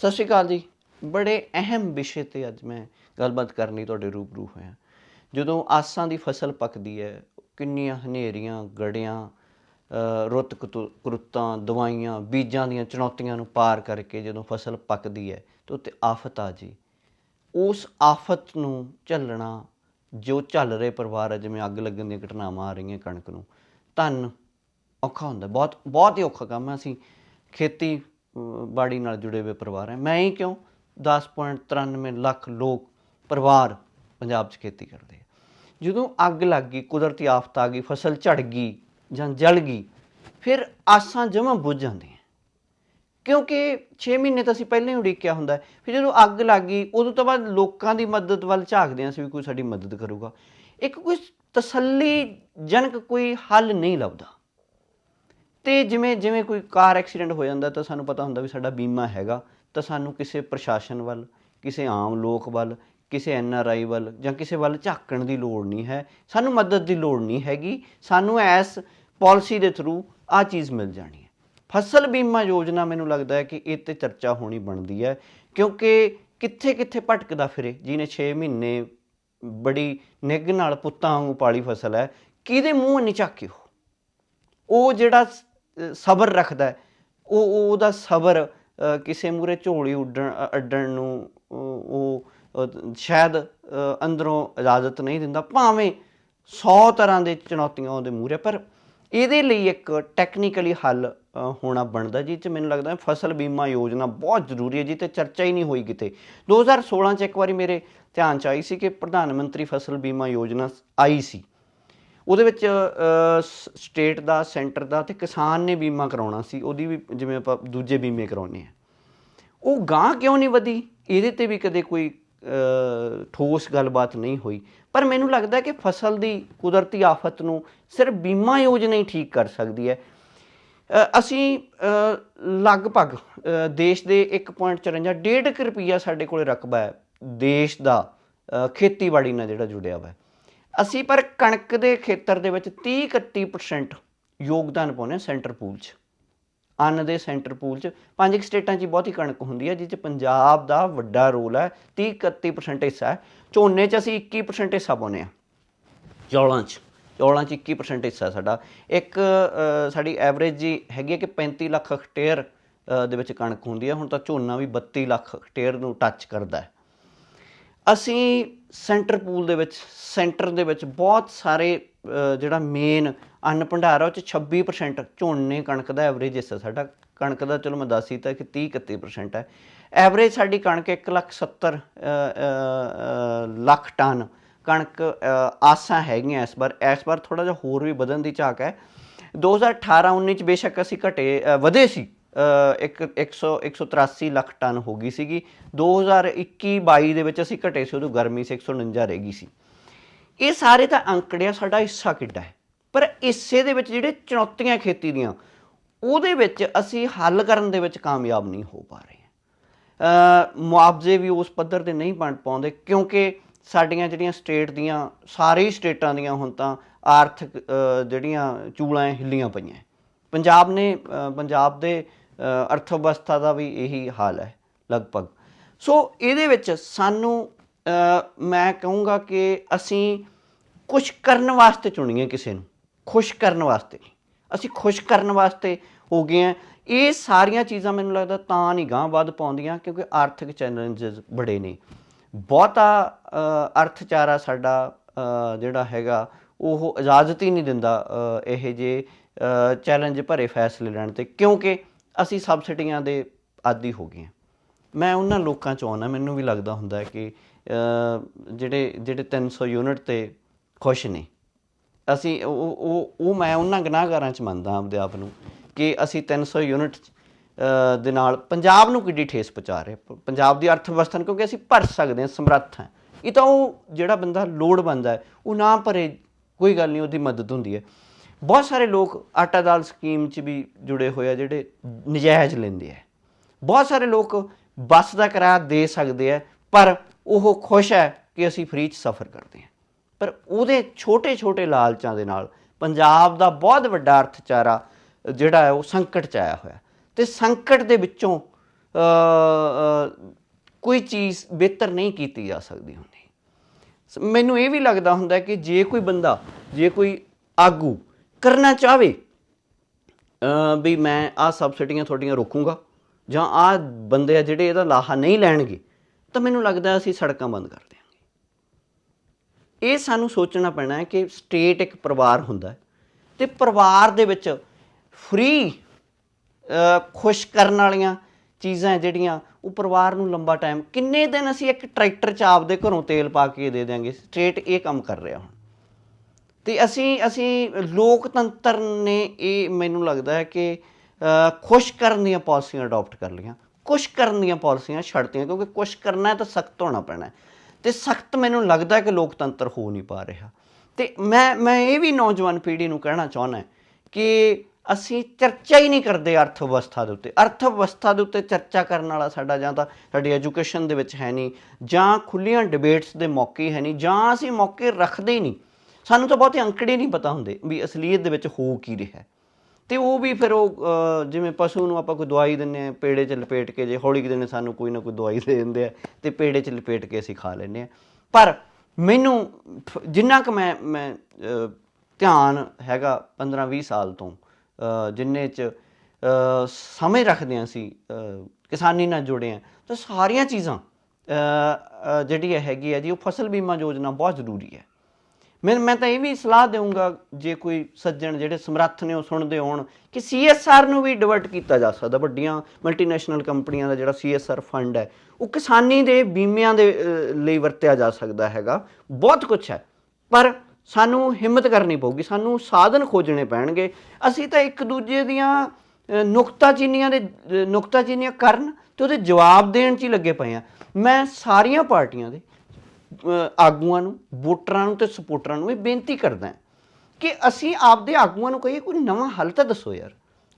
ਸਤਿ ਸ਼੍ਰੀ ਅਕਾਲ ਜੀ। ਬੜੇ ਅਹਿਮ ਵਿਸ਼ੇ ਤੇ ਅੱਜ ਮੈਂ ਗੱਲਬਾਤ ਕਰਨ ਲਈ ਤੁਹਾਡੇ ਰੂਬਰੂ ਹੋਇਆ। ਜਦੋਂ ਆਸਾਂ ਦੀ ਫਸਲ ਪੱਕਦੀ ਹੈ, ਕਿੰਨੀਆਂ ਹਨੇਰੀਆਂ, ਗੜਿਆਂ ਰੁੱਤ ਕਤੁ- ਕਰੁੱਤਾਂ, ਦਵਾਈਆਂ, ਬੀਜਾਂ ਦੀਆਂ ਚੁਣੌਤੀਆਂ ਨੂੰ ਪਾਰ ਕਰਕੇ ਜਦੋਂ ਫਸਲ ਪੱਕਦੀ ਹੈ ਤਾਂ ਉੱਤੇ ਆਫਤ ਆ ਜੀ। ਉਸ ਆਫਤ ਨੂੰ ਝੱਲਣਾ, ਜੋ ਝੱਲ ਰਹੇ ਪਰਿਵਾਰ ਹੈ, ਜਿਵੇਂ ਅੱਗ ਲੱਗਣ ਦੀਆਂ ਘਟਨਾਵਾਂ ਆ ਰਹੀਆਂ ਕਣਕ ਨੂੰ, ਧੰਨ ਔਖਾ ਹੁੰਦਾ। ਬਹੁਤ ਬਹੁਤ ਹੀ ਔਖਾ ਕੰਮ ਹੈ। ਅਸੀਂ ਖੇਤੀ ਬਾੜੀ ਨਾਲ ਜੁੜੇ ਹੋਏ ਪਰਿਵਾਰ ਹੈ। ਮੈਂ ਹੀ ਕਿਉਂ? 10.93 ਲੱਖ ਲੋਕ ਪਰਿਵਾਰ ਪੰਜਾਬ 'ਚ ਖੇਤੀ ਕਰਦੇ ਆ। ਜਦੋਂ ਅੱਗ ਲੱਗ ਗਈ, ਕੁਦਰਤੀ ਆਫਤ ਆ ਗਈ, ਫਸਲ ਝੜ ਗਈ ਜਾਂ ਜਲ ਗਈ, ਫਿਰ ਆਸਾਂ ਜਮਾਂ ਬੁੱਝ ਜਾਂਦੀਆਂ। ਕਿਉਂਕਿ 6 ਮਹੀਨੇ ਤਾਂ ਅਸੀਂ ਪਹਿਲਾਂ ਹੀ ਉਡੀਕਿਆ ਹੁੰਦਾ ਫਿਰ ਜਦੋਂ ਅੱਗ ਲੱਗ ਗਈ, ਉਦੋਂ ਤੋਂ ਬਾਅਦ ਲੋਕਾਂ ਦੀ ਮਦਦ ਵੱਲ ਝਾਕਦੇ ਹਾਂ ਅਸੀਂ ਵੀ ਕੋਈ ਸਾਡੀ ਮਦਦ ਕਰੂਗਾ। ਇੱਕ ਕੋਈ ਤਸੱਲੀਜਨਕ ਕੋਈ ਹੱਲ ਨਹੀਂ ਲੱਭਦਾ। ਤੇ ਜਿਵੇਂ ਜਿਵੇਂ ਕੋਈ ਕਾਰ ਐਕਸੀਡੈਂਟ ਹੋ ਜਾਂਦਾ, ਤਾਂ ਸਾਨੂੰ ਪਤਾ ਹੁੰਦਾ ਵੀ ਸਾਡਾ ਬੀਮਾ ਹੈਗਾ। ਤਾਂ ਸਾਨੂੰ ਕਿਸੇ ਪ੍ਰਸ਼ਾਸਨ ਵੱਲ, ਕਿਸੇ ਆਮ ਲੋਕ ਵੱਲ, ਕਿਸੇ ਐਨ ਆਰ ਆਈ ਵੱਲ ਜਾਂ ਕਿਸੇ ਵੱਲ ਝਾਕਣ ਦੀ ਲੋੜ ਨਹੀਂ ਹੈ। ਸਾਨੂੰ ਮਦਦ ਦੀ ਲੋੜ ਨਹੀਂ ਹੈਗੀ। ਸਾਨੂੰ ਐਸ ਪਾਲਿਸੀ ਦੇ ਥਰੂ ਆ ਚੀਜ਼ ਮਿਲ ਜਾਣੀ ਹੈ। ਫਸਲ ਬੀਮਾ ਯੋਜਨਾ ਮੈਨੂੰ ਲੱਗਦਾ ਹੈ ਕਿ ਇਹ ਤੇ ਚਰਚਾ ਹੋਣੀ ਬਣਦੀ ਹੈ, ਕਿਉਂਕਿ ਕਿੱਥੇ ਕਿੱਥੇ ਭਟਕਦਾ ਫਿਰੇ, ਜਿਹਨੇ 6 ਮਹੀਨੇ ਬੜੀ ਨਿੱਘ ਨਾਲ ਪੁੱਤਾਂ ਵਾਂਗੂ ਪਾਲੀ ਫਸਲ ਹੈ, ਕਿਹਦੇ ਮੂੰਹ ਨਹੀਂ ਝਾਕਿਓ ਉਹ ਜਿਹੜਾ ਸਬਰ ਰੱਖਦਾ ਹੈ, ਉਹ ਉਹਦਾ ਸਬਰ ਕਿਸੇ ਮੂਰੇ ਝੋਲੀ ਉੱਡਣ ਅੱਡਣ ਨੂੰ ਉਹ ਸ਼ਾਇਦ ਅੰਦਰੋਂ ਇਜਾਜ਼ਤ ਨਹੀਂ ਦਿੰਦਾ। ਭਾਵੇਂ 100 ਤਰ੍ਹਾਂ ਦੇ ਚੁਣੌਤੀਆਂ ਉਹਦੇ ਮੂਰੇ ਪਰ ਇਹਦੇ ਲਈ ਇੱਕ ਟੈਕਨੀਕਲੀ ਹੱਲ ਹੋਣਾ ਬਣਦਾ ਜਿਹ ਚ ਮੈਨੂੰ ਲੱਗਦਾ ਫਸਲ ਬੀਮਾ ਯੋਜਨਾ ਬਹੁਤ ਜ਼ਰੂਰੀ ਹੈ ਜੀ ਤੇ ਚਰਚਾ ਹੀ ਨਹੀਂ ਹੋਈ ਕਿਤੇ। 2016 ਚ ਇੱਕ ਵਾਰੀ ਮੇਰੇ ਧਿਆਨ ਚ ਆਈ ਸੀ ਕਿ ਪ੍ਰਧਾਨ ਮੰਤਰੀ ਫਸਲ ਬੀਮਾ ਯੋਜਨਾ ਆਈ ਸੀ। ਉਹਦੇ ਵਿੱਚ ਸਟੇਟ ਦਾ, ਸੈਂਟਰ ਦਾ ਤੇ ਕਿਸਾਨ ਨੇ ਬੀਮਾ ਕਰਾਉਣਾ ਸੀ, ਉਹਦੀ ਵੀ ਜਿਵੇਂ ਆਪਾਂ ਦੂਜੇ ਬੀਮੇ ਕਰਾਉਨੇ ਆ ਉਹ ਗਾਂ ਕਿਉਂ ਨਹੀਂ ਵਧੀ? ਇਹਦੇ ਤੇ ਵੀ ਕਦੇ ਕੋਈ ਠੋਸ ਗੱਲਬਾਤ ਨਹੀਂ ਹੋਈ। ਪਰ ਮੈਨੂੰ ਲੱਗਦਾ ਕਿ ਫਸਲ ਦੀ ਕੁਦਰਤੀ ਆਫਤ ਨੂੰ ਸਿਰਫ ਬੀਮਾ ਯੋਜਨਾ ਹੀ ਠੀਕ ਕਰ ਸਕਦੀ ਹੈ। ਅਸੀਂ ਲਗਭਗ ਦੇਸ਼ ਦੇ 1.54 ਡੇਢ ਕੁ ਰੁਪਈਆ ਸਾਡੇ ਕੋਲੇ ਰਕਬਾ ਹੈ। ਦੇਸ਼ ਦਾ ਖੇਤੀਬਾੜੀ ਨਾਲ ਜਿਹੜਾ ਜੁੜਿਆ ਹੋਇਆ ਹੈ। ਅਸੀਂ ਪਰ ਕਣਕ ਦੇ ਖੇਤਰ ਦੇ ਵਿੱਚ 30 31% ਯੋਗਦਾਨ ਪਾਉਂਦੇ ਹਾਂ ਸੈਂਟਰ ਪੂਲ 'ਚ। ਅੰਨ ਦੇ ਸੈਂਟਰ ਪੂਲ 'ਚ ਪੰਜ ਕੁ ਸਟੇਟਾਂ 'ਚ ਹੀ ਬਹੁਤੀ ਕਣਕ ਹੁੰਦੀ ਹੈ ਜਿਸ 'ਚ ਪੰਜਾਬ ਦਾ ਵੱਡਾ ਰੋਲ ਹੈ 30 31% ਹਿੱਸਾ ਹੈ। ਝੋਨੇ 'ਚ ਅਸੀਂ 21% ਹਿੱਸਾ ਪਾਉਂਦੇ ਹਾਂ। ਚੌਲਾਂ 'ਚ ਚੌਲਾਂ 'ਚ 21% ਹਿੱਸਾ ਸਾਡਾ। ਇੱਕ ਸਾਡੀ ਐਵਰੇਜ ਜੀ ਹੈਗੀ ਹੈ ਕਿ 35 ਲੱਖ ਹੈਕਟੇਅਰ ਦੇ ਵਿੱਚ ਕਣਕ ਹੁੰਦੀ ਹੈ। ਹੁਣ ਤਾਂ ਝੋਨਾ ਵੀ 32 ਲੱਖ ਹੈਕਟੇਅਰ ਨੂੰ ਟੱਚ ਕਰਦਾ ਹੈ। ਅਸੀਂ ਸੈਂਟਰ ਪੂਲ ਦੇ ਵਿੱਚ ਸੈਂਟਰ ਦੇ ਵਿੱਚ ਬਹੁਤ ਸਾਰੇ ਜਿਹੜਾ ਮੇਨ ਅੰਨ ਭੰਡਾਰ ਆ ਉਹ ਚ 26% ਝੋਨੇ ਕਣਕ ਦਾ ਐਵਰੇਜ ਹਿੱਸਾ ਸਾਡਾ। ਕਣਕ ਦਾ ਚਲੋ ਮੈਂ ਦੱਸ ਦਿੱਤਾ ਕਿ 30 31% ਹੈ। ਐਵਰੇਜ ਸਾਡੀ ਕਣਕ 1,70 ਲੱਖ ਟਨ ਕਣਕ ਆਸਾਂ ਹੈਗੀਆਂ ਇਸ ਵਾਰ। ਇਸ ਵਾਰ ਥੋੜਾ ਜਿਹਾ ਹੋਰ ਵੀ ਵਧਣ ਦੀ ਝਾਕ ਹੈ। 2018 19 ਚ ਬੇਸ਼ੱਕ ਅਸੀਂ ਘਟੇ ਵਧੇ ਸੀ। ਇੱਕ 100 183 ਲੱਖ ਟਨ ਹੋ ਗਈ ਸੀਗੀ। 2021 22 ਦੇ ਵਿੱਚ ਅਸੀਂ ਘਟੇ ਸੀ, ਉਦੋਂ ਗਰਮੀ ਸੀ 149 ਰਹਿ ਗਈ ਸੀ। ਇਹ ਸਾਰੇ ਤਾਂ ਅੰਕੜੇ ਸਾਡਾ ਹਿੱਸਾ ਕਿੱਡਾ ਹੈ। ਪਰ ਇਸੇ ਦੇ ਵਿੱਚ ਜਿਹੜੇ ਚੁਣੌਤੀਆਂ ਖੇਤੀ ਦੀਆਂ, ਉਹਦੇ ਵਿੱਚ ਅਸੀਂ ਹੱਲ ਕਰਨ ਦੇ ਵਿੱਚ ਕਾਮਯਾਬ ਨਹੀਂ ਹੋ ਪਾ ਰਹੇ ਮੁਆਵਜ਼ੇ ਵੀ ਉਸ ਪੱਧਰ ਤੇ ਨਹੀਂ ਬਣ ਪਾਉਂਦੇ, ਕਿਉਂਕਿ ਸਾਡੀਆਂ ਜਿਹੜੀਆਂ ਸਟੇਟ ਦੀਆਂ, ਸਾਰੇ ਹੀ ਸਟੇਟਾਂ ਦੀਆਂ ਹੁਣ ਤਾਂ ਆਰਥਿਕ ਜਿਹੜੀਆਂ ਚੂਲਾਂ ਹਿੱਲੀਆਂ ਪਈਆਂ ਪੰਜਾਬ ਨੇ ਪੰਜਾਬ ਦੇ ਅਰਥ ਵਿਵਸਥਾ ਦਾ ਵੀ ਇਹੀ ਹਾਲ ਹੈ ਲਗਭਗ। ਸੋ ਇਹਦੇ ਵਿੱਚ ਸਾਨੂੰ ਮੈਂ ਕਹੂੰਗਾ ਕਿ ਅਸੀਂ ਕੁਝ ਕਰਨ ਵਾਸਤੇ ਚੁਣੀਏ ਕਿਸੇ ਨੂੰ ਖੁਸ਼ ਕਰਨ ਵਾਸਤੇ ਅਸੀਂ ਖੁਸ਼ ਕਰਨ ਵਾਸਤੇ ਹੋ ਗਏ ਆ ਇਹ ਸਾਰੀਆਂ ਚੀਜ਼ਾਂ ਮੈਨੂੰ ਲੱਗਦਾ ਤਾਂ ਨਹੀਂ ਗਾਂ ਵੱਧ ਪਾਉਂਦੀਆਂ ਕਿਉਂਕਿ ਆਰਥਿਕ ਚੈਲੰਜਸ ਬੜੇ ਨੇ। ਬਹੁਤਾ ਅਰਥਚਾਰਾ ਸਾਡਾ ਜਿਹੜਾ ਹੈਗਾ ਉਹ ਇਜਾਜ਼ਤ ਹੀ ਨਹੀਂ ਦਿੰਦਾ ਅ, ਇਹ ਜੇ ਚੈਲੰਜ ਭਰੇ ਫੈਸਲੇ ਲੈਣ ਤੇ ਕਿਉਂਕਿ ਅਸੀਂ ਸਬਸਿਡੀਆਂ ਦੇ ਆਦੀ ਹੋ ਗਏ ਹਾਂ। ਮੈਂ ਉਹਨਾਂ ਲੋਕਾਂ ਚ ਆਉਣਾ ਮੈਨੂੰ ਵੀ ਲੱਗਦਾ ਹੁੰਦਾ ਕਿ ਅ, ਜਿਹੜੇ ਜਿਹੜੇ 300 ਯੂਨਿਟ ਤੇ ਖੁਸ਼ ਨੇ। ਅਸੀਂ ਉਹ ਉਹ ਉਹ ਮੈਂ ਉਹਨਾਂ ਗੁਨਾਹਗਾਰਾਂ ਚ ਮੰਨਦਾ ਆਪਦੇ ਆਪ ਨੂੰ ਕਿ ਅਸੀਂ 300 ਯੂਨਿਟ ਦੇ ਨਾਲ ਪੰਜਾਬ ਨੂੰ ਕਿੱਡੀ ਠੇਸ ਪਹੁੰਚਾ ਰਹੇ ਪੰਜਾਬ ਦੀ ਅਰਥ ਵਿਵਸਥਾ ਨੂੰ ਕਿਉਂਕਿ ਅਸੀਂ ਭਰ ਸਕਦੇ ਹਾਂ ਸਮਰੱਥ ਹਾਂ। ਇਹ ਤਾਂ ਉਹ ਜਿਹੜਾ ਬੰਦਾ ਲੋੜ ਬੰਦਾ ਹੈ ਉਹ ਨਾ ਭਰੇ ਕੋਈ ਗੱਲ ਨਹੀਂ ਉਹਦੀ ਮਦਦ ਹੁੰਦੀ ਹੈ। ਬਹੁਤ ਸਾਰੇ ਲੋਕ ਆਟਾ ਦਾਲ ਸਕੀਮ 'ਚ ਵੀ ਜੁੜੇ ਹੋਏ ਆ ਜਿਹੜੇ ਨਜਾਇਜ਼ ਲੈਂਦੇ ਆ। ਬਹੁਤ ਸਾਰੇ ਲੋਕ ਬੱਸ ਦਾ ਕਿਰਾਇਆ ਦੇ ਸਕਦੇ ਆ, ਪਰ ਉਹ ਖੁਸ਼ ਹੈ ਕਿ ਅਸੀਂ ਫ੍ਰੀ 'ਚ ਸਫ਼ਰ ਕਰਦੇ ਹਾਂ ਪਰ ਉਹਦੇ ਛੋਟੇ-ਛੋਟੇ ਲਾਲਚਾਂ ਦੇ ਨਾਲ ਪੰਜਾਬ ਦਾ ਬਹੁਤ ਵੱਡਾ ਅਰਥਚਾਰਾ ਜਿਹੜਾ ਹੈ ਉਹ ਸੰਕਟ 'ਚ ਆਇਆ ਹੋਇਆ। ਤੇ ਸੰਕਟ ਦੇ ਵਿੱਚੋਂ ਕੋਈ ਚੀਜ਼ ਬਿਹਤਰ ਨਹੀਂ ਕੀਤੀ ਜਾ ਸਕਦੀ ਹੁੰਦੀ। ਸ- ਮੈਨੂੰ ਇਹ ਵੀ ਲੱਗਦਾ ਹੁੰਦਾ ਕਿ ਜੇ ਕੋਈ ਬੰਦਾ, ਜੇ ਕੋਈ ਆਗੂ ਕਰਨਾ ਚਾਹਵੇ ਵੀ ਮੈਂ ਆਹ ਸਬਸਿਡੀਆਂ ਤੁਹਾਡੀਆਂ ਰੋਕੂੰਗਾ ਜਾਂ ਆਹ ਬੰਦੇ ਆ ਜਿਹੜੇ ਇਹਦਾ ਲਾਹਾ ਨਹੀਂ ਲੈਣਗੇ, ਤਾਂ ਮੈਨੂੰ ਲੱਗਦਾ ਅਸੀਂ ਸੜਕਾਂ ਬੰਦ ਕਰ ਦਿਆਂਗੇ। ਇਹ ਸਾਨੂੰ ਸੋਚਣਾ ਪੈਣਾ ਹੈ ਕਿ ਸਟੇਟ ਇੱਕ ਪਰਿਵਾਰ ਹੁੰਦਾ ਹੈ ਤੇ ਪਰਿਵਾਰ ਦੇ ਵਿੱਚ ਫ੍ਰੀ ਖੁਸ਼ ਕਰਨ ਵਾਲੀਆਂ ਚੀਜ਼ਾਂ ਜਿਹੜੀਆਂ, ਉਹ ਪਰਿਵਾਰ ਨੂੰ ਲੰਬਾ ਟਾਈਮ ਕਿੰਨੇ ਦਿਨ ਅਸੀਂ ਇੱਕ ਟਰੈਕਟਰ 'ਚ ਆਪਦੇ ਘਰੋਂ ਤੇਲ ਪਾ ਕੇ ਦੇ ਦਿਆਂਗੇ, ਸਟੇਟ ਇਹ ਕੰਮ ਕਰ ਰਿਹਾ ਹੁਣ। ਤੇ ਅਸੀਂ ਅਸੀਂ ਲੋਕਤੰਤਰ ਨੇ ਇਹ ਮੈਨੂੰ ਲੱਗਦਾ ਹੈ ਕਿ ਖੁਸ਼ ਕਰਨ ਦੀਆਂ ਪਾਲਿਸੀਆਂ ਅਡਾਪਟ ਕਰ ਲਈਆਂ। ਕੁਛ ਕਰਨ ਦੀਆਂ ਪਾਲਿਸੀਆਂ ਛੱਡਤੀਆਂ, ਕਿਉਂਕਿ ਕੁਛ ਕਰਨਾ ਤਾਂ ਸਖਤ ਹੋਣਾ ਪੈਣਾ ਹੈ। ਤੇ ਸਖਤ ਮੈਨੂੰ ਲੱਗਦਾ ਕਿ ਲੋਕਤੰਤਰ ਹੋ ਨਹੀਂ ਪਾ ਰਿਹਾ। ਤੇ ਮੈਂ ਮੈਂ ਇਹ ਵੀ ਨੌਜਵਾਨ ਪੀੜ੍ਹੀ ਨੂੰ ਕਹਿਣਾ ਚਾਹੁੰਦਾ ਕਿ ਅਸੀਂ ਚਰਚਾ ਹੀ ਨਹੀਂ ਕਰਦੇ ਅਰਥ ਵਿਵਸਥਾ ਦੇ ਉੱਤੇ। ਅਰਥ ਵਿਵਸਥਾ ਦੇ ਉੱਤੇ ਚਰਚਾ ਕਰਨ ਵਾਲਾ ਸਾਡਾ ਜਾਂ ਤਾਂ ਸਾਡੀ ਐਜੂਕੇਸ਼ਨ ਦੇ ਵਿੱਚ ਹੈ ਨਹੀਂ, ਜਾਂ ਖੁੱਲੀਆਂ ਡਿਬੇਟਸ ਦੇ ਮੌਕੇ ਹੈ ਨਹੀਂ, ਜਾਂ ਅਸੀਂ ਮੌਕੇ ਰੱਖਦੇ ਹੀ ਨਹੀਂ। ਸਾਨੂੰ ਤਾਂ ਬਹੁਤੇ ਅੰਕੜੇ ਨਹੀਂ ਪਤਾ ਹੁੰਦੇ ਵੀ ਅਸਲੀਅਤ ਦੇ ਵਿੱਚ ਹੋ ਕੀ ਰਿਹਾ ਹੈ। ਤੇ ਉਹ ਵੀ ਫਿਰ ਉਹ ਜਿਵੇਂ ਪਸ਼ੂ ਨੂੰ ਆਪਾਂ ਕੋਈ ਦਵਾਈ ਦਿੰਨੇ ਆ ਪੇੜੇ 'ਚ ਲਪੇਟ ਕੇ ਜੇ ਹੌਲੀ ਕੁ ਦਿਨੇ ਸਾਨੂੰ ਕੋਈ ਨਾ ਕੋਈ ਦਵਾਈ ਦੇ ਦਿੰਦੇ ਆ ਤੇ ਪੇੜੇ 'ਚ ਲਪੇਟ ਕੇ ਅਸੀਂ ਖਾ ਲੈਂਦੇ ਆ ਪਰ ਮੈਨੂੰ ਜਿੰਨਾ ਕੁ ਮੈਂ ਮੈਂ ਧਿਆਨ ਹੈਗਾ 15 20 ਸਾਲ ਤੋਂ ਜਿੰਨੇ 'ਚ ਸਮੇਂ ਰੱਖਦੇ ਹਾਂ ਅਸੀਂ ਕਿਸਾਨੀ ਨਾਲ ਜੁੜੇ ਆ ਤਾਂ ਸਾਰੀਆਂ ਚੀਜ਼ਾਂ ਜਿਹੜੀ ਹੈਗੀ ਹੈ ਜੀ, ਉਹ ਫਸਲ ਬੀਮਾ ਯੋਜਨਾ ਬਹੁਤ ਜ਼ਰੂਰੀ ਹੈ ਮੈਂ ਮੈਂ ਤਾਂ ਇਹ ਵੀ ਸਲਾਹ ਦੇਵਾਂਗਾ ਜੇ ਕੋਈ ਸੱਜਣ ਜਿਹੜੇ ਸਮਰੱਥ ਨੇ ਉਹ ਸੁਣਦੇ ਹੋਣ ਕਿ ਸੀਐਸਆਰ ਨੂੰ ਵੀ ਡਿਵਰਟ ਕੀਤਾ ਜਾ ਸਕਦਾ, ਵੱਡੀਆਂ ਮਲਟੀਨੈਸ਼ਨਲ ਕੰਪਨੀਆਂ ਦਾ ਜਿਹੜਾ ਸੀਐਸਆਰ ਫੰਡ ਹੈ, ਉਹ ਕਿਸਾਨੀ ਦੇ ਬੀਮਿਆਂ ਦੇ ਲਈ ਵਰਤਿਆ ਜਾ ਸਕਦਾ ਹੈਗਾ। ਬਹੁਤ ਕੁਝ ਹੈ, ਪਰ ਸਾਨੂੰ ਹਿੰਮਤ ਕਰਨੀ ਪਊਗੀ, ਸਾਨੂੰ ਸਾਧਨ ਖੋਜਣੇ ਪੈਣਗੇ। ਅਸੀਂ ਤਾਂ ਇੱਕ ਦੂਜੇ ਦੀਆਂ ਨੁਕਤਾਚੀਨੀਆਂ ਦੇ ਨੁਕਤਾਚੀਨੀਆਂ ਕਰਨ ਤੇ ਉਹਦੇ ਜਵਾਬ ਦੇਣ 'ਚ ਹੀ ਲੱਗੇ ਪਏ ਆ ਮੈਂ ਸਾਰੀਆਂ ਪਾਰਟੀਆਂ ਦੇ ਆਗੂਆਂ ਨੂੰ, ਵੋਟਰਾਂ ਨੂੰ ਤੇ ਸਪੋਰਟਰਾਂ ਨੂੰ ਇਹ ਬੇਨਤੀ ਕਰਦਾ ਕਿ ਅਸੀਂ ਆਪਦੇ ਆਗੂਆਂ ਨੂੰ ਕਹੀਏ, ਕੋਈ ਨਵਾਂ ਹੱਲ ਤਾਂ ਦੱਸੋ ਯਾਰ।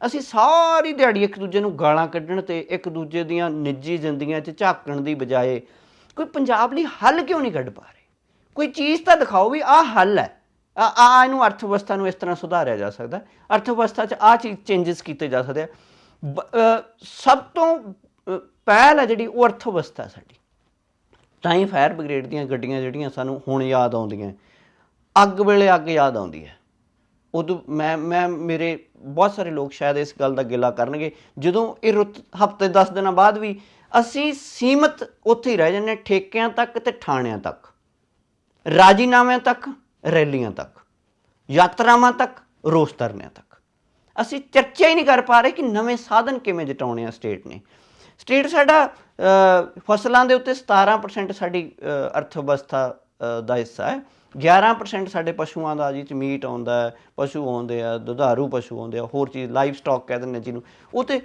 ਅਸੀਂ ਸਾਰੀ ਦਿਹਾੜੀ ਇੱਕ ਦੂਜੇ ਨੂੰ ਗਾਲਾਂ ਕੱਢਣ ਤੇ ਇੱਕ ਦੂਜੇ ਦੀਆਂ ਨਿੱਜੀ ਜ਼ਿੰਦਗੀਆਂ 'ਚ ਝਾਕਣ ਦੀ ਬਜਾਏ ਕੋਈ ਪੰਜਾਬ ਲਈ ਹੱਲ ਕਿਉਂ ਨਹੀਂ ਕੱਢ ਪਾ ਰਹੇ? ਕੋਈ ਚੀਜ਼ ਤਾਂ ਦਿਖਾਓ ਵੀ ਆਹ ਹੱਲ ਹੈ। ਆ ਇਹਨੂੰ ਅਰਥ ਵਿਵਸਥਾ ਨੂੰ ਇਸ ਤਰ੍ਹਾਂ ਸੁਧਾਰਿਆ ਜਾ ਸਕਦਾ ਹੈ। ਅਰਥ ਵਿਵਸਥਾ 'ਚ ਆਹ ਚੀਜ਼ ਚੇਂਜਸ ਕੀਤੇ ਜਾ ਸਕਦੇ ਆ। ਬ- ਸਭ ਤੋਂ ਪਹਿਲ ਹੈ ਜਿਹੜੀ, ਉਹ ਅਰਥ ਵਿਵਸਥਾ ਸਾਡੀ। ਤਾਂ ਹੀ ਫਾਇਰ ਬ੍ਰਿਗੇਡ ਦੀਆਂ ਗੱਡੀਆਂ ਜਿਹੜੀਆਂ ਸਾਨੂੰ ਹੁਣ ਯਾਦ ਆਉਂਦੀਆਂ ਅੱਗ ਵੇਲੇ ਅੱਗ ਯਾਦ ਆਉਂਦੀ ਹੈ। ਉਦੋਂ ਮੈਂ ਮੈਂ ਮੇਰੇ ਬਹੁਤ ਸਾਰੇ ਲੋਕ ਸ਼ਾਇਦ ਇਸ ਗੱਲ ਦਾ ਗਿਲਾ ਕਰਨਗੇ। ਜਦੋਂ ਇਹ ਰੁੱਤ ਹਫ਼ਤੇ 10 ਦਿਨਾਂ ਬਾਅਦ ਵੀ ਅਸੀਂ ਸੀਮਤ ਉੱਥੇ ਹੀ ਰਹਿ ਜਾਂਦੇ ਹਾਂ, ਠੇਕਿਆਂ ਤੱਕ ਤੇ ਥਾਣਿਆਂ ਤੱਕ ਰਾਜੀਨਾਮਿਆਂ ਤੱਕ ਰੈਲੀਆਂ ਤੱਕ ਯਾਤਰਾਵਾਂ ਤੱਕ ਰੋਸ ਧਰਨਿਆਂ ਤੱਕ। ਅਸੀਂ ਚਰਚਾ ਹੀ ਨਹੀਂ ਕਰ ਪਾ ਰਹੇ ਕਿ ਨਵੇਂ ਸਾਧਨ ਕਿਵੇਂ ਜਟਾਉਣੇ ਆ ਸਟੇਟ ਨੇ। ਸਟੇਟ ਸਾਡਾ ਫਸਲਾਂ ਦੇ ਉੱਤੇ 17% ਸਾਡੀ ਅਰਥ ਵਿਵਸਥਾ ਦਾ ਹਿੱਸਾ ਹੈ। 11% ਸਾਡੇ ਪਸ਼ੂਆਂ ਦਾ, ਜਿਹਦੇ ਚ ਮੀਟ ਆਉਂਦਾ ਹੈ, ਪਸ਼ੂ ਆਉਂਦੇ ਆ, ਦੁਧਾਰੂ ਪਸ਼ੂ ਆਉਂਦੇ ਆ, ਹੋਰ ਚੀਜ਼ ਲਾਈਵ ਸਟਾਕ ਕਹਿੰਦੇ ਨੇ ਜਿਹਨੂੰ। ਉਹ ਤੇ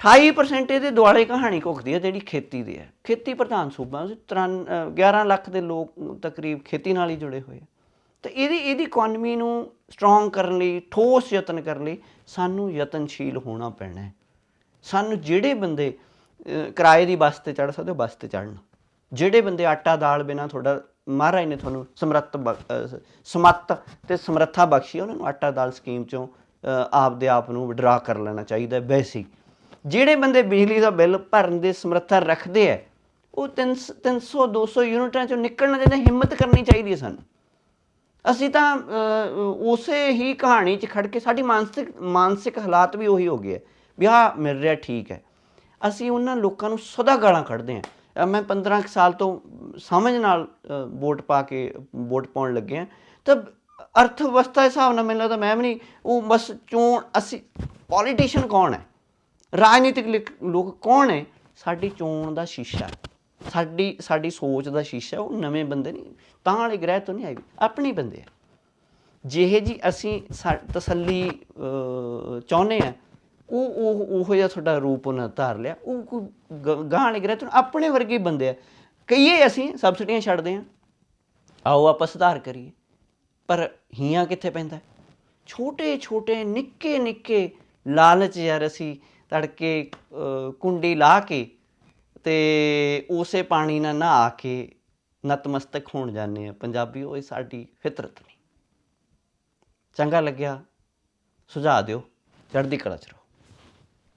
28% ਇਹਦੇ ਦੁਆਲੇ ਕਹਾਣੀ ਘੁੱਕਦੀ ਹੈ, ਜਿਹੜੀ ਖੇਤੀ ਦੀ ਹੈ। ਖੇਤੀ ਪ੍ਰਧਾਨ ਸੂਬਾ ਅਸੀਂ 11 ਲੱਖ ਦੇ ਲੋਕ ਤਕਰੀਬ ਖੇਤੀ ਨਾਲ ਹੀ ਜੁੜੇ ਹੋਏ ਆ। ਤਾਂ ਇਹਦੀ ਇਹਦੀ ਇਕਨੋਮੀ ਨੂੰ ਸਟਰੋਂਗ ਕਰਨ ਲਈ, ਠੋਸ ਯਤਨ ਕਰਨ ਲਈ ਸਾਨੂੰ ਯਤਨਸ਼ੀਲ ਹੋਣਾ ਪੈਣਾ ਹੈ। ਸਾਨੂੰ ਜਿਹੜੇ ਬੰਦੇ ਕਿਰਾਏ ਦੀ ਬੱਸ ਤੇ ਚੜ ਸਕਦੇ ਉਹ ਬੱਸ ਤੇ ਚੜਨ ਜਿਹੜੇ ਬੰਦੇ ਆਟਾ ਦਾਲ ਬਿਨਾ ਤੁਹਾਡਾ ਮਹਾਰਾਜ ਨੇ ਤੁਹਾਨੂੰ ਸਮਰੱਥ ਬਖ- ਅਹ, ਸਮੱਤ ਤੇ ਸਮਰੱਥਾ ਬਖਸ਼ੀ ਉਹਨਾਂ ਨੂੰ ਆਟਾ ਦਾਲ ਸਕੀਮ ਚੋਂ ਆਪਦੇ ਆਪ ਨੂੰ ਵਿਡਰਾ ਕਰ ਲੈਣਾ ਚਾਹੀਦਾ ਹੈ ਜਿਹੜੇ ਬੰਦੇ ਬਿਜਲੀ ਦਾ ਬਿੱਲ ਭਰਨ ਦੇ ਸਮਰੱਥਾ ਰੱਖਦੇ ਆ ਉਹ 300 300 200 ਯੂਨਿਟਾਂ ਚੋਂ ਨਿਕਲਣ ਦੇ ਹਿੰਮਤ ਕਰਨੀ ਚਾਹੀਦੀ ਹੈ ਸਾਨੂੰ। ਅਸੀਂ ਤਾਂ ਉਸੇ ਹੀ ਕਹਾਣੀ 'ਚ ਖੜ ਕੇ ਸਾਡੀ ਮਾਨਸਿਕ ਮਾਨਸਿਕ ਹਾਲਾਤ ਵੀ ਉਹੀ ਹੋ ਗਏ ਹੈ। ਵੀ ਆਹ ਮਿਲ ਰਿਹਾ, ਠੀਕ ਹੈ। ਅਸੀਂ ਉਹਨਾਂ ਲੋਕਾਂ ਨੂੰ ਸਦਾ ਗਾਲਾਂ ਕੱਢਦੇ ਹਾਂ। ਮੈਂ 15 ਕੁ ਸਾਲ ਤੋਂ ਸਮਝ ਨਾਲ ਵੋਟ ਪਾ ਕੇ, ਵੋਟ ਪਾਉਣ ਲੱਗੇ ਹਾਂ। ਤਾਂ ਅਰਥ ਵਿਵਸਥਾ ਦੇ ਹਿਸਾਬ ਨਾਲ ਮੈਨੂੰ ਲੱਗਦਾ ਮੈਂ ਵੀ ਨਹੀਂ, ਉਹ ਬਸ ਚੋਣ, ਅਸੀਂ ਪੋਲੀਟੀਸ਼ੀਅਨ ਕੌਣ ਹੈ? ਰਾਜਨੀਤਿਕ ਲਿਕ- ਲੋਕ ਕੌਣ ਹੈ? ਸਾਡੀ ਚੋਣ ਦਾ ਸ਼ੀਸ਼ਾ ਸਾਡੀ ਸਾਡੀ ਸੋਚ ਦਾ ਸ਼ੀਸ਼ਾ ਉਹ ਨਵੇਂ ਬੰਦੇ ਨਹੀਂ, ਤਾਂ ਵਾਲੇ ਗ੍ਰਹਿ ਤੋਂ ਨਹੀਂ ਆਏ ਆਪਣੇ ਬੰਦੇ ਆ। ਜਿਹੇ ਜੀ ਅਸੀਂ ਸਾ- ਤਸੱਲੀ ਚਾਹੁੰਦੇ ਆ ਉਹ ਉਹ ਉਹੋ ਜਿਹਾ ਤੁਹਾਡਾ ਰੂਪ ਉਹਨਾਂ ਧਾਰ ਲਿਆ। ਉਹ ਕੋਈ ਗ- ਗਾਂਹ ਵਾਲੇ ਗ੍ਰਹਿ ਤੋਂ ਆਪਣੇ ਵਰਗੇ ਬੰਦੇ ਆ। ਕਈਏ ਅਸੀਂ, ਸਬਸਿਡੀਆਂ ਛੱਡਦੇ ਆ ਆਓ ਆਪਾਂ ਸੁਧਾਰ ਕਰੀਏ। ਪਰ ਹੀਆਂ ਕਿੱਥੇ ਪੈਂਦਾ? ਛੋਟੇ ਛੋਟੇ, ਨਿੱਕੇ ਨਿੱਕੇ ਲਾਲਚ ਯਾਰ ਅਸੀਂ ਤੜਕੇ ਕੁੰਡੀ ਲਾ ਕੇ ਤੇ ਉਸੇ ਪਾਣੀ ਨਾਲ ਨਹਾ ਕੇ ਨਤਮਸਤਕ ਹੋਣ ਜਾਂਦੇ ਆ ਪੰਜਾਬੀ ਉਹ ਇਹ ਸਾਡੀ ਫਿਤਰਤ ਨਹੀਂ। ਚੰਗਾ ਲੱਗਿਆ। ਸੁਝਾ ਦਿਓ। ਚੜ੍ਹਦੀ ਕਲਾ ਚ ਰਹੋ।